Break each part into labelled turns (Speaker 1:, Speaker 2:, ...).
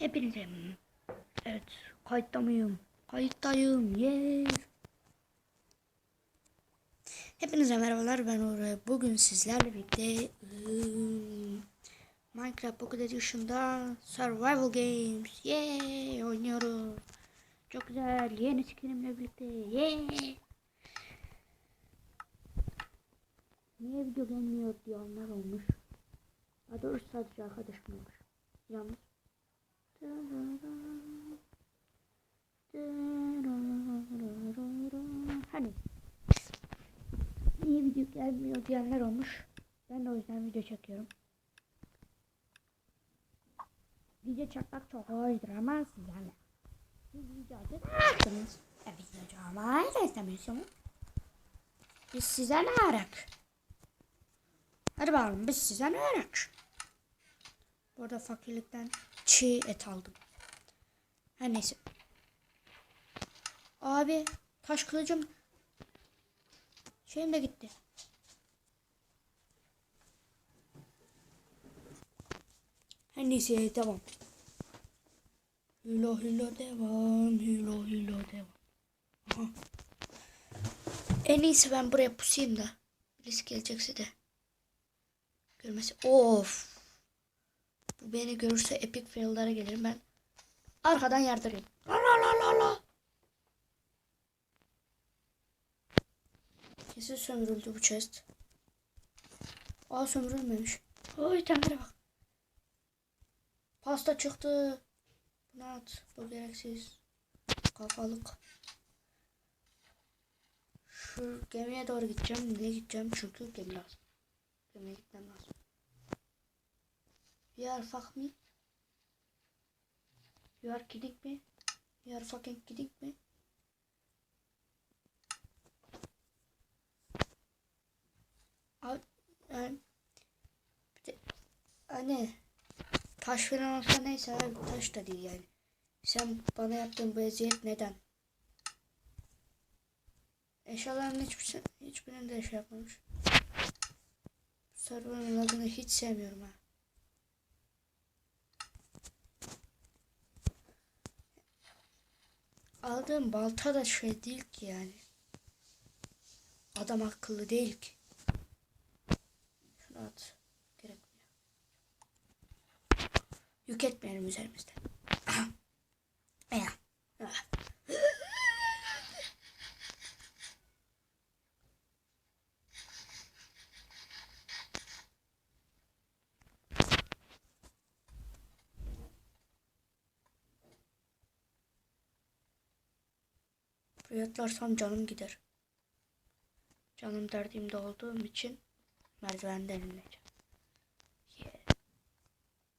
Speaker 1: Hepinize evet kayıtta mıyım? Kayıttayım. Yes. Hepinize merhabalar ben Uğur. Bugün sizlerle birlikte ıı, Minecraft Pocket Edition'da Survival Games yeah oynuyoruz. Çok güzel. Yeni skinimle birlikte yeah. Niye video gelmiyor diyenler olmuş. Daha doğrusu sadece arkadaşım olmuş. Yalnız. Hani niye video gelmiyor diyenler olmuş. Ben de o yüzden video çekiyorum. Video çekmek çok kolaydır ama siz yani. Siz video çekiyorsunuz. E biz de istemiyorsunuz. Biz size ne yarak? Hadi bakalım biz size ne yarak? Bu arada fakirlikten çiğ et aldım. Her neyse. Abi taş kılıcım şeyim de gitti. Her neyse tamam. Hülo hülo devam. Hülo hülo devam. Aha. En iyisi ben buraya pusayım da. Birisi gelecekse de. Görmesi. Of. Bu beni görürse epic fail'lara gelirim ben. Arkadan yardırayım. La la la la. Kesin sömürüldü bu chest. Aa sömürülmemiş. Oy itemlere bak. Pasta çıktı. Bunu at. Bu gereksiz. Kafalık. Şu gemiye doğru gideceğim. Niye gideceğim? Çünkü gemi lazım. Gemiye gitmem lazım. You are fuck me? You are kidding me? You are fucking kidding me? Yani, de, hani taş falan olsa neyse abi taş da değil yani. Sen bana yaptığın bu eziyet neden? Eşyaların hiçbir, hiçbirini de şey yapmamış. Server'ın adını hiç sevmiyorum ha. Aldığım balta da şey değil ki yani. Adam akıllı değil ki. Şunu at. Gerekmiyor. Yük etmeyelim üzerimizde. Ya. Ah. Buraya atlarsam canım gider. Canım derdimde olduğum için merdivenden ineceğim. Yeah.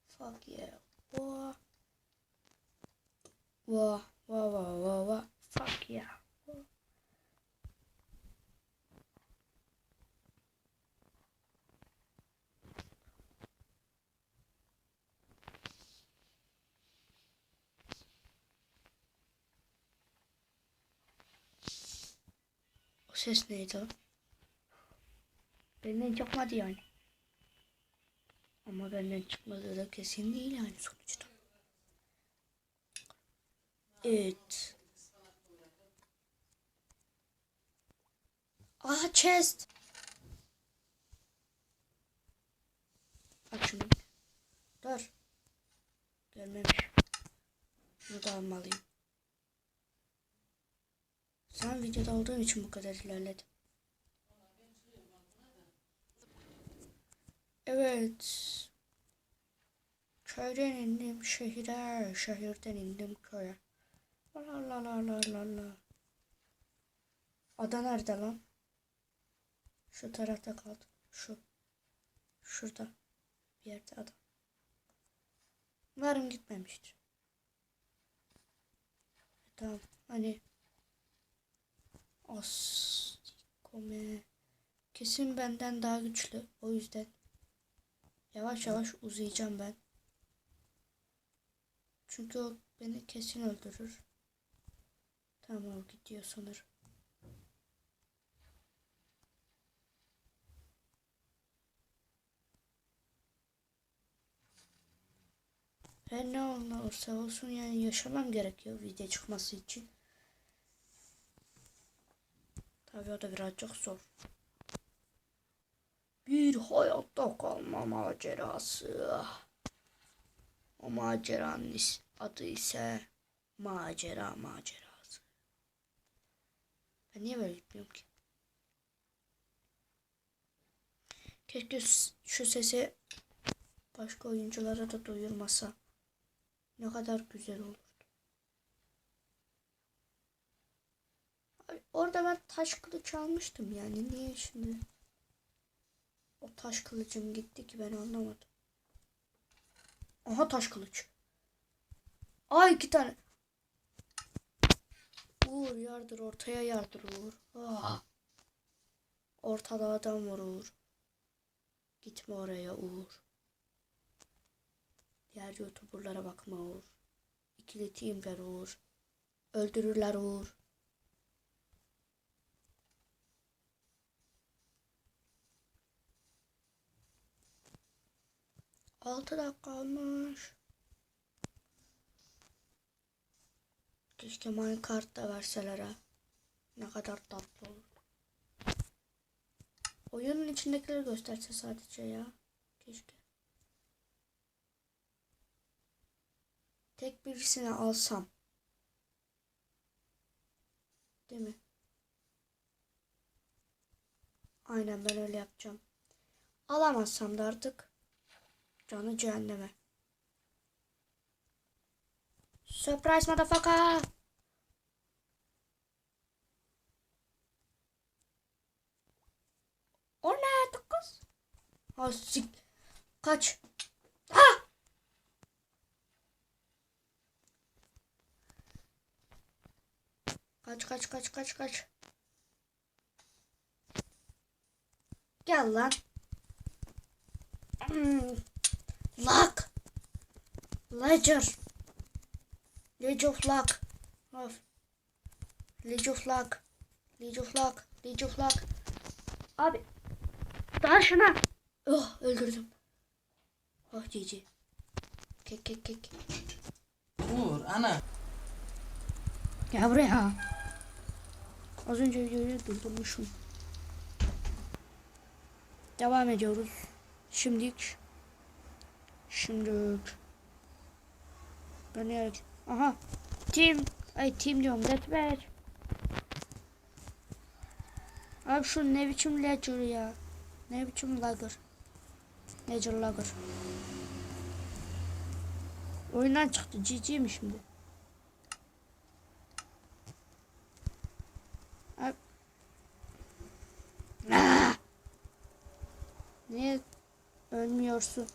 Speaker 1: Fuck yeah. Wah. Wah. Wah wah wah wah. Fuck yeah. Ses neydi? Benden çıkmadı yani. Ama benden çıkmadığı da kesin değil yani sonuçta. Evet. Aha chest. Aç şunu. Dur. Görmemiş. Bunu da almalıyım. Sen videoda olduğun için bu kadar ilerledim. Evet. Köyden indim şehire, şehirden indim köye. La la la la la la. Ada nerede lan? Şu tarafta kaldı. Şu. Şurada. Bir yerde ada. Umarım gitmemiştir. Tamam. Hani As kome. Kesin benden daha güçlü. O yüzden yavaş yavaş uzayacağım ben. Çünkü o beni kesin öldürür. Tamam gidiyor sanırım. Ben ne olursa olsun yani yaşamam gerekiyor video çıkması için. Tabii o da birazcık zor. Bir hayatta kalma macerası. O maceranın adı ise macera macerası. Ben niye böyle gitmiyorum ki? Keşke şu sesi başka oyunculara da duyurmasa. Ne kadar güzel olurdu. Abi orada ben taş kılıç almıştım yani. Niye şimdi? O taş kılıcım gitti ki ben anlamadım. Aha taş kılıç. Aa iki tane. Uğur yardır ortaya yardır Uğur. Ah. Ortada adam var Uğur. Gitme oraya Uğur. Diğer youtuberlara bakma Uğur. İkili teamler Uğur. Öldürürler Uğur. Altı dakika olmuş. Keşke Minecraft da verseler ha. Ne kadar tatlı olur. Oyunun içindekileri gösterse sadece ya. Keşke. Tek birisini alsam. Değil mi? Aynen ben öyle yapacağım. Alamazsam da artık canı cehenneme. Surprise motherfucker. O ne kız? Ha sik. Kaç. Ha! Kaç kaç kaç kaç kaç. Gel lan. Hmm. Luck. Ledger. Ledge of Luck. Of. Ledge of Luck. Ledge of Luck. Ledge of Luck. Abi. Daha şuna. Oh öldürdüm. Oh cici. Kek kek kek.
Speaker 2: Uğur ana.
Speaker 1: Gel buraya. Az önce videoyu durdurmuşum. Devam ediyoruz. Şimdilik. Şimdilik. Ben nereye Aha. Team. Ay team diyorum. Deathmatch. Abi şu ne biçim ledger ya. Ne biçim lagger. Ledger lagger. Oyundan çıktı. GG mi şimdi? Abi. Ah! Niye ölmüyorsun?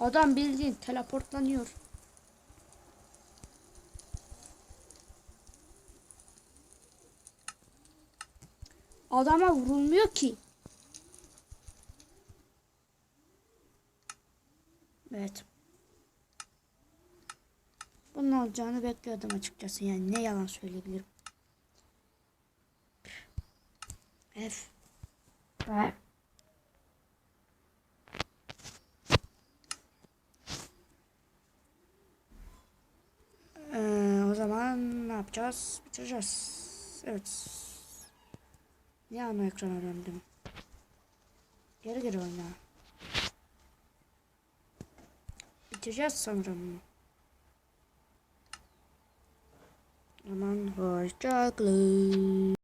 Speaker 1: Adam bildiğin teleportlanıyor. Adama vurulmuyor ki. Evet. Bunun olacağını bekliyordum açıkçası. Yani ne yalan söyleyebilirim. F. F. Ee, o zaman ne yapacağız? Bitireceğiz. Evet. Niye ana ekrana döndüm? Geri geri oyna. Bitireceğiz sanırım. O zaman hoşçakalın.